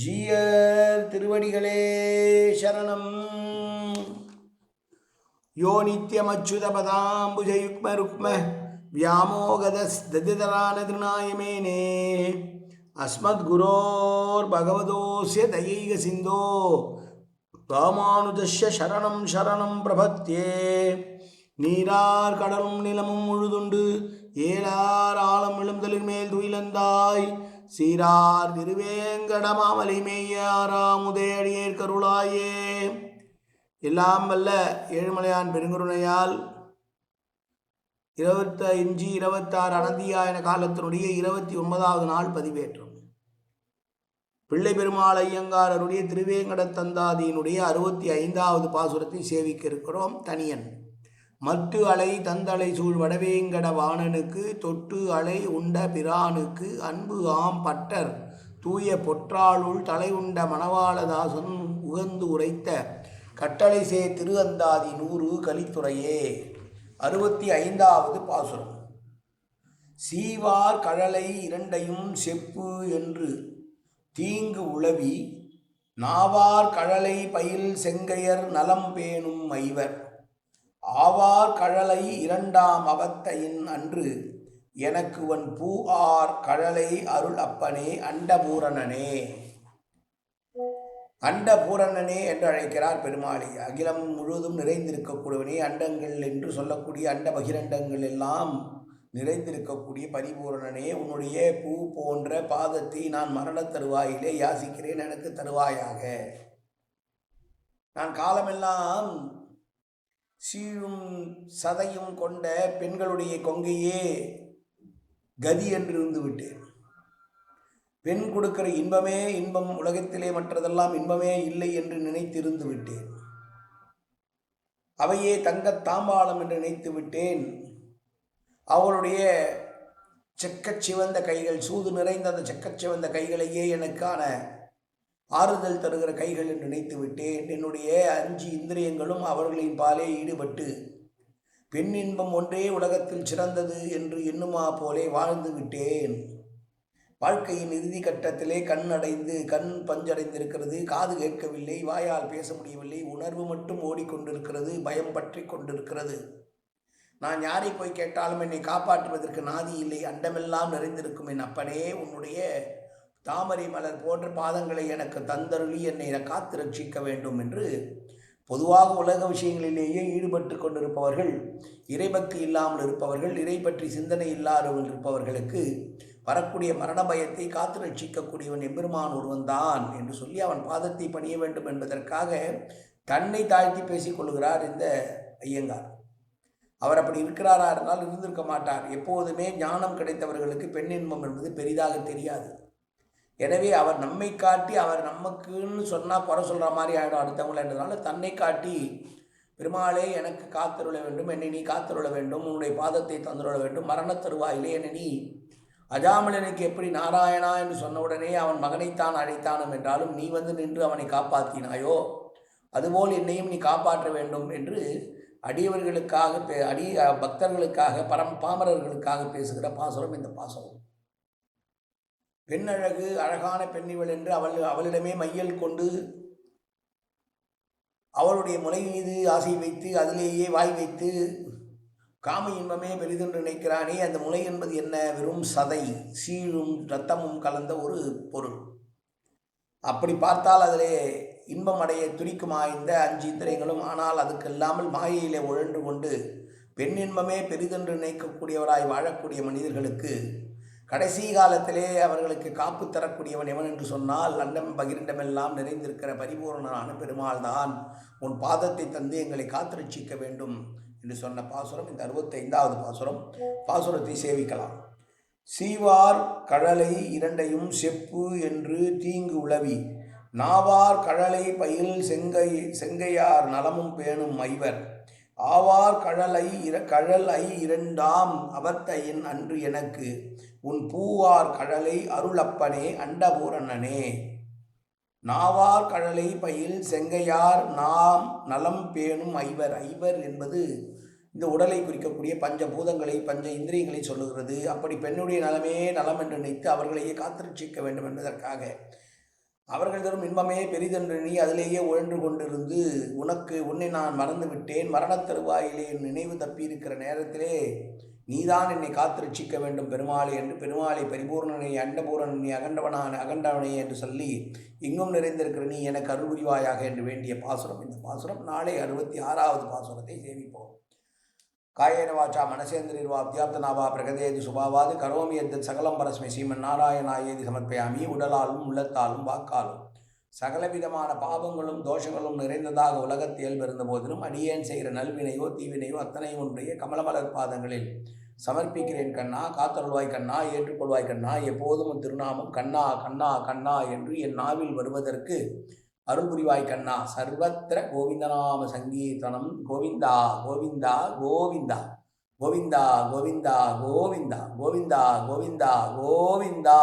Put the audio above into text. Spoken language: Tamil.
ஜீயர் திருவடிகளே சரணம் யோ நித்யமச்சுதபதாம்புஜயுக்ம ருக்ம व्यामोगदस्दतितरानतृणायमेने अस्मद्गुरोर्भगवतोऽस्य दयैक सिन्धो ராமானுஜஸ்ய சரணம் சரணம் பிரபத்தியே நீரார் கடலும் நிலமும் முழுதுண்டு ஏலார் ஆழம் விழுந்தலின் மேல் துயிலந்தாய் சீரார் திருவேங்கடமாமலை மேயாராமுதே அடியேர் கருளாயே. எல்லாம் வல்ல ஏழுமலையான் பெருங்குருணையால் இருபத்த இஞ்சி இருபத்தாறு அனந்தியாயன காலத்தினுடைய இருபத்தி ஒன்பதாவது நாள் பதிவேற்றம். பிள்ளை பெருமாள் ஐயங்காரருடைய திருவேங்கடத்தந்தாதியினுடைய அறுபத்தி ஐந்தாவது பாசுரத்தை சேவிக்க இருக்கிறோம் தனியன். மட்டு அலை தந்தலை சூழ் வடவேங்கட வாணனுக்கு தொட்டு அலை உண்ட பிரானுக்கு அன்பு ஆம் பட்டர் தூய பொற்றாளுள் தலை உண்ட மணவாளதாசன் உகந்து உரைத்த கட்டளை சே திருவந்தாதி நூறு கலித்துறையே. அறுபத்தி ஐந்தாவது பாசுரம். சீவார் கழலை இரண்டையும் செப்பு என்று தீங்கு உளவி நாவார் கழலை பயில் செங்கையர் நலம் பேணும் ஐவர். ஆவார் கழலை இரண்டாம் அவத்தையின் அன்று எனக்கு உன் பூ ஆர் கழலை அருள் அப்பனே அண்டபூரணனே. அண்டபூரணனே என்று அழைக்கிறார் பெருமாளி. அகிலம் முழுவதும் நிறைந்திருக்கக்கூடியவனே அண்டங்கள் என்று சொல்லக்கூடிய அண்ட பகிரண்டங்கள் எல்லாம் நிறைந்திருக்கக்கூடிய பரிபூரணனே. உன்னுடைய பூ போன்ற பாதத்தை நான் மரணத் தருவாயிலே யாசிக்கிறேன் எனக்கு தருவாயாக. நான் காலமெல்லாம் சீழும் சதையும் கொண்ட பெண்களுடைய கொங்கையே கதி என்று இருந்துவிட்டேன். பெண் கொடுக்கிற இன்பமே இன்பம் உலகத்திலே மற்றதெல்லாம் இன்பமே இல்லை என்று நினைத்திருந்து விட்டேன். அவையே தங்கத் தாம்பாளம் என்று நினைத்து விட்டேன். அவளுடைய செக்கச் சிவந்த கைகள் சூது நிறைந்த அந்த செக்கச் சிவந்த கைகளையே எனக்கான ஆறுதல் தருகிற கைகளை நினைத்து விட்டேன் என்னுடைய அஞ்சு இந்திரியங்களும் அவர்களின் பாலே ஈடுபட்டு பெண் இன்பம் ஒன்றே உலகத்தில் சிறந்தது என்று எண்ணுமா போலே வாழ்ந்து விட்டேன். வாழ்க்கையின் இறுதி கட்டத்திலே கண் அடைந்து கண் பஞ்சடைந்திருக்கிறது காது கேட்கவில்லை வாயால் பேச முடியவில்லை உணர்வு மட்டும் ஓடிக்கொண்டிருக்கிறது பயம் பற்றி கொண்டிருக்கிறது. நான் யாரை போய் கேட்டாலும் என்னை காப்பாற்றுவதற்கு நாதி இல்லை அண்டமெல்லாம் நிறைந்திருக்கும் என் அப்பனே உன்னுடைய தாமரை மலர் போன்ற பாதங்களை எனக்கு தந்தருளி என்னை காத்து ரட்சிக்க வேண்டும் என்று பொதுவாக உலக விஷயங்களிலேயே ஈடுபட்டு கொண்டிருப்பவர்கள் இறைபக்தி இல்லாமல் இருப்பவர்கள் இறை பற்றி சிந்தனை இல்லாதவர்கள் இருப்பவர்களுக்கு வரக்கூடிய மரண பயத்தை காத்து ரட்சிக்கக்கூடியவன் எம்பெருமான் ஒருவன் தான் என்று சொல்லி அவன் பாதத்தை பணிய வேண்டும் என்பதற்காக தன்னை தாழ்த்தி பேசிக்கொள்கிறார் இந்த ஐயங்கார். அவர் அப்படி இருக்கிறாரா இருந்தால் இருந்திருக்க மாட்டார். எப்போதுமே ஞானம் கிடைத்தவர்களுக்கு பெண் இன்பம் என்பது பெரிதாக தெரியாது. எனவே அவர் நம்மை காட்டி அவர் நமக்குன்னு சொன்னால் குறை சொல்கிற மாதிரி ஆகிடும் அடுத்தவங்களன்றதுனால தன்னை காட்டி பெருமாளே எனக்கு காத்தருள வேண்டும். என்னை நீ காத்தருள வேண்டும். உன்னுடைய பாதத்தை தந்துருள வேண்டும். மரணத் தருவாயிலே என்னை நீ அஜாமலனுக்கு எப்படி நாராயணா? என்று சொன்னவுடனே அவன் மகனைத்தான் அழைத்தானும் என்றாலும் நீ வந்து நின்று அவனை காப்பாற்றினாயோ அதுபோல் என்னையும் நீ காப்பாற்ற வேண்டும் என்று அடியவர்களுக்காக பே அடி பக்தர்களுக்காக பரம் பாமரர்களுக்காக பேசுகிற பாசுரம் இந்த பாசுரம். பெண்ணழகு அழகான பெண்ணிவள் என்று அவள் அவளிடமே மையல் கொண்டு அவளுடைய முலை மீது ஆசை வைத்து அதிலேயே வாய் வைத்து காம இன்பமே பெரிதென்று நினைக்கிறானே அந்த முலை என்பது என்ன? வெறும் சதை சீழும் இரத்தமும் கலந்த ஒரு பொருள். அப்படி பார்த்தால் அதிலே இன்பம் அடைய துடிக்குமா இந்த அஞ்சு இந்திரியங்களும் ஆனால் அதுக்கு இல்லாமல் மாயையிலே உழன்று கொண்டு பெண்ணின்பமே பெரிதென்று நினைக்கக்கூடியவராய் வாழக்கூடிய மனிதர்களுக்கு கடைசி காலத்திலே அவர்களுக்கு காப்பு தரக்கூடியவன் எவன் என்று சொன்னால் அண்டம் பகிரண்டமெல்லாம் நிறைந்திருக்கிற பரிபூர்ணனான பெருமாள் தான் உன் பாதத்தை தந்து எங்களை காத்திருச்சிக்க வேண்டும் என்று சொன்ன பாசுரம் இந்த அறுபத்தைந்தாவது பாசுரம். பாசுரத்தை சேவிக்கலாம். சீவார் கழலை இரண்டையும் செப்பு என்று தீங்கு உளவி. நாவார் கழலை பயில் செங்கை செங்கையார் நலமும் பேணும் ஐவர். ஆவார் கழலை இர கழல் ஐ இரண்டாம் அவத்தையின் அன்று எனக்கு. உன் பூவார் கழலை அருளப்பனே அண்டபூரணனே. நாவார் கழலை பயில் செங்கையார் நாம் நலம் பேணும் ஐவர். ஐவர் என்பது இந்த உடலை குறிக்கக்கூடிய பஞ்ச பூதங்களை பஞ்ச இந்திரியங்களை சொல்லுகிறது. அப்படி பெண்ணுடைய நலமே நலம் என்று நினைத்து அவர்களையே காத்திருச்சிக்க வேண்டும் என்பதற்காக. அவர்கள் தரும் இன்பமே பெரிதென்று நீ அதிலேயே உழன்று கொண்டிருந்து உனக்கு உன்னை நான் மறந்து விட்டேன். மரணத் தருவாயிலே என் நினைவு தப்பியிருக்கிற நேரத்திலே நீதான் என்னை காத்திருச்சிக்க வேண்டும் பெருமாளே என்று பெருமாளை பரிபூர்ணனை நீ அகண்டவனான அகண்டவனே என்று சொல்லி இங்கும் நிறைந்திருக்கிற நீ எனக்கு அருள் புரிவாயாக என்று வேண்டிய பாசுரம். இந்த பாசுரம் நாளை அறுபத்தி ஆறாவது பாசுரத்தை சேவிப்போம் காயேன வாச்சா மனசேந்திரிர்வா அத்தியாப்தனாவா பிரகதேதி சுபாவாது கரோமி எந்த சகலம் பரஸ்மை சீமன் நாராயணாயேதி சமர்ப்பயாமி உடலாலும் உள்ளத்தாலும் வாக்காலும். சகலவிதமான பாவங்களும் தோஷங்களும் நிறைந்ததாக உலகத்தியல் இருந்த போதிலும் அடியேன் செய்கிற நல்வினையோ தீவினையோ அத்தனையும் உன்னுடைய கமலமலர் பாதங்களில். சமர்ப்பிக்கிறேன் கண்ணா காத்தருள்வாய் கண்ணா ஏற்றுக்கொள்வாய் கண்ணா எப்போதும் திருநாமம் கண்ணா கண்ணா கண்ணா என்று என் நாவில் வருவதற்கு அருள்புரிவாய் கண்ணா சர்வத்திர கோவிந்தநாம சங்கீர்த்தனம் கோவிந்தா கோவிந்தா கோவிந்தா கோவிந்தா கோவிந்தா கோவிந்தா கோவிந்தா கோவிந்தா கோவிந்தா.